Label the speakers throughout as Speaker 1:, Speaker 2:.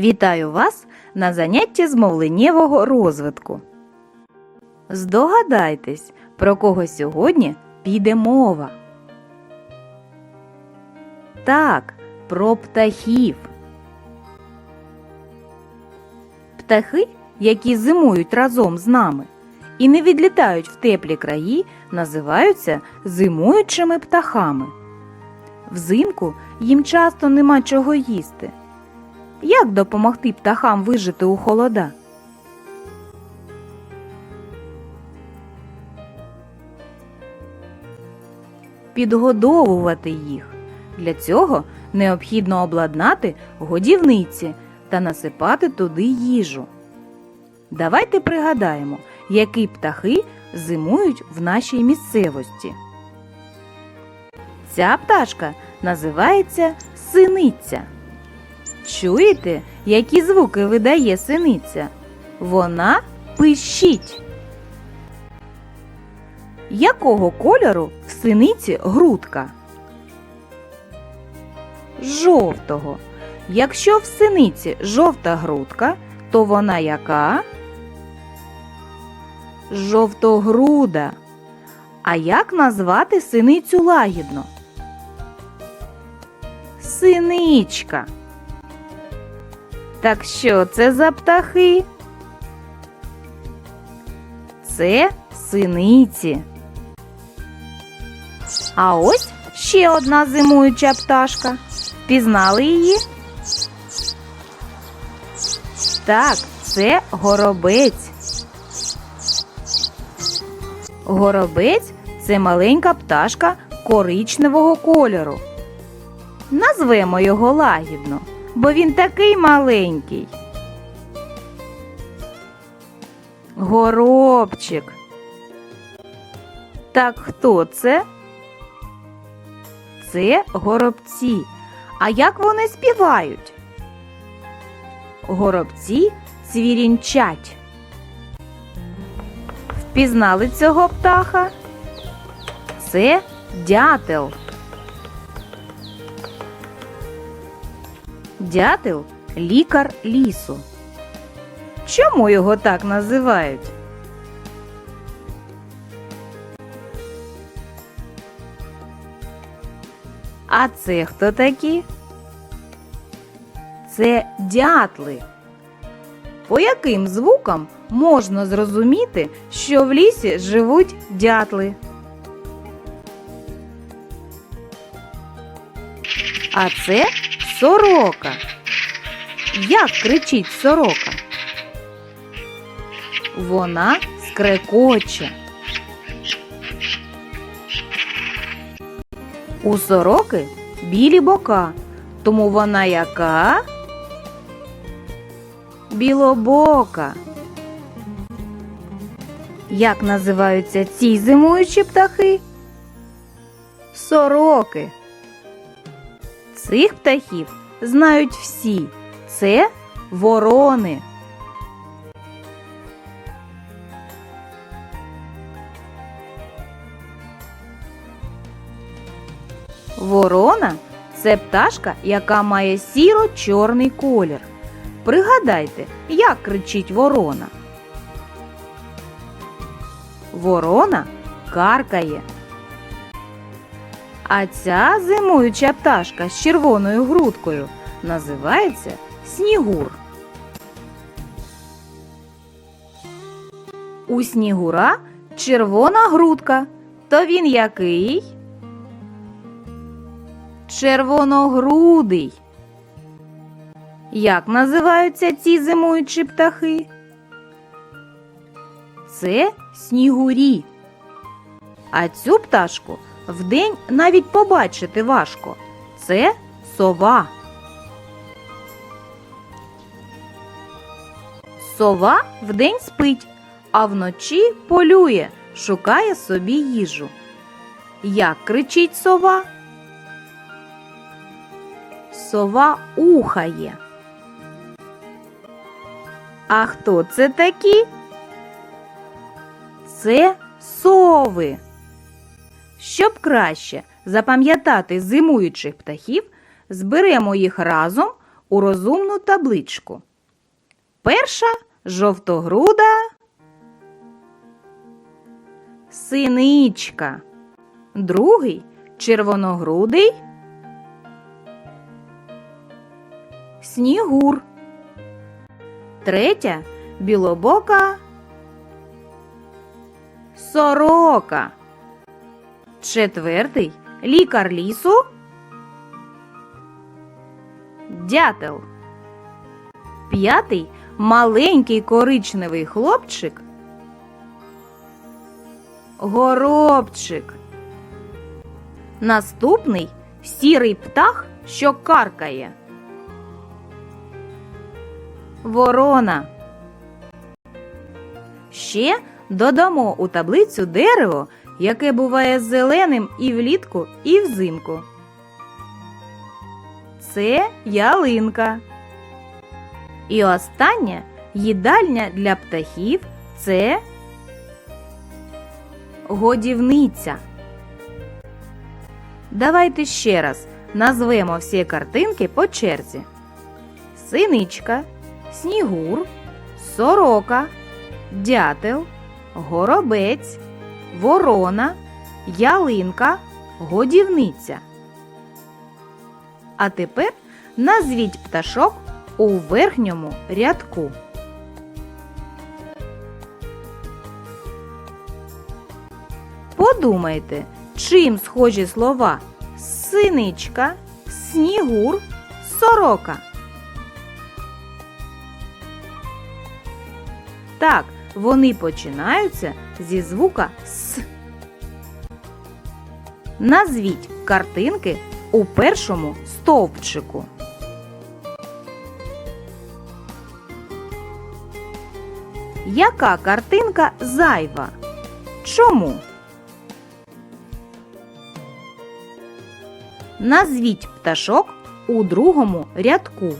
Speaker 1: Вітаю вас на занятті з мовленнєвого розвитку. Здогадайтесь, про кого сьогодні піде мова. Так, про птахів. Птахи, які зимують разом з нами і не відлітають в теплі краї, називаються зимуючими птахами. Взимку їм часто нема чого їсти. Як допомогти птахам вижити у холода? Підгодовувати їх. Для цього необхідно обладнати годівниці та насипати туди їжу. Давайте пригадаємо, які птахи зимують в нашій місцевості. Ця пташка називається синиця. Чуєте, які звуки видає синиця? Вона пищить. Якого кольору в синиці грудка? Жовтого. Якщо в синиці жовта грудка, то вона яка? Жовтогруда. А як назвати синицю лагідно? Синичка. Так що це за птахи? Це синиці. А ось ще одна зимуюча пташка. Пізнали її? Так, це горобець. Горобець це маленька пташка коричневого кольору. Назвемо його лагідно, бо він такий маленький. Горобчик. Так хто це? Це горобці. А як вони співають? Горобці цвірінчать. Впізнали цього птаха? Це дятел. Дятел лікар лісу. Чому його так називають? А це хто такі? Це дятли. По яким звукам можна зрозуміти, що в лісі живуть дятли? А це сорока. Як кричить сорока? Вона скрекоче. У сороки білі бока, тому вона яка? Білобока. Як називаються ці зимуючі птахи? Сороки. Цих птахів знають всі. Це ворони. Ворона це пташка, яка має сіро-чорний колір. Пригадайте, як кричить ворона. Ворона каркає. А ця зимуюча пташка з червоною грудкою називається снігур. У снігура червона грудка. То він який? Червоногрудий. Як називаються ці зимуючі птахи? Це снігурі. А цю пташку вдень навіть побачити важко. Це сова. Сова вдень спить, а вночі полює, шукає собі їжу. Як кричить сова? Сова ухає. А хто це такі? Це сови. Щоб краще запам'ятати зимуючих птахів, зберемо їх разом у розумну табличку. Перша жовтогруда синичка. Другий червоногрудий снігур. Третя білобока сорока. Четвертий лікар лісу. Дятел. П'ятий маленький коричневий хлопчик. Горобчик. Наступний сірий птах, що каркає. Ворона. Ще додамо у таблицю дерево, яке буває зеленим і влітку, і взимку. Це ялинка. І остання їдальня для птахів це годівниця. Давайте ще раз назвемо всі картинки по черзі: синичка, снігур, сорока, дятел, горобець, ворона, ялинка, годівниця. А тепер назвіть пташок у верхньому рядку. Подумайте, чим схожі слова синичка, снігур, сорока. Так, вони починаються зі звука С. Назвіть картинки у першому стовпчику. Яка картинка зайва? Чому? Назвіть пташок у другому рядку.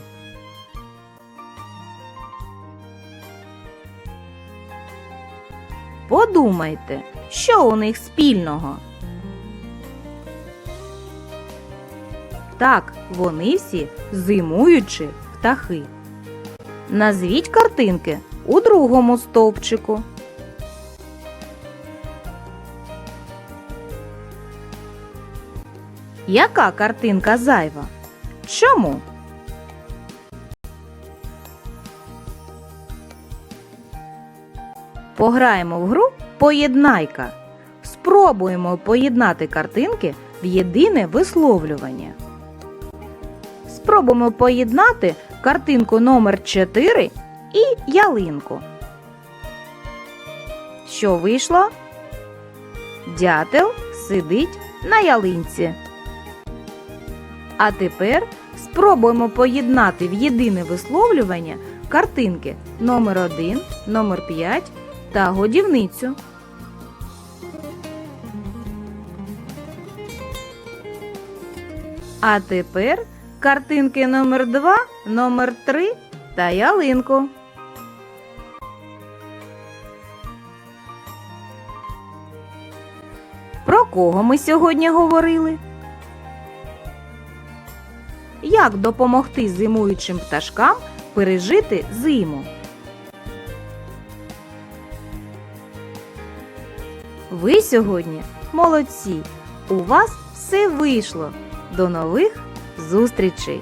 Speaker 1: Подумайте, що у них спільного. Так, вони всі зимуючі птахи. Назвіть картинки у другому стовпчику. Яка картинка зайва? Чому? Пограємо в гру Поєднайка. Спробуємо поєднати картинки в єдине висловлювання. Спробуємо поєднати картинку номер 4 і ялинку. Що вийшло? Дятел сидить на ялинці. А тепер спробуємо поєднати в єдине висловлювання картинки номер 1, номер 5 та годівницю. А тепер картинки номер 2, номер 3 та ялинку. Про кого ми сьогодні говорили? Як допомогти зимуючим пташкам пережити зиму? Ви сьогодні молодці! У вас все вийшло! До нових зустрічей!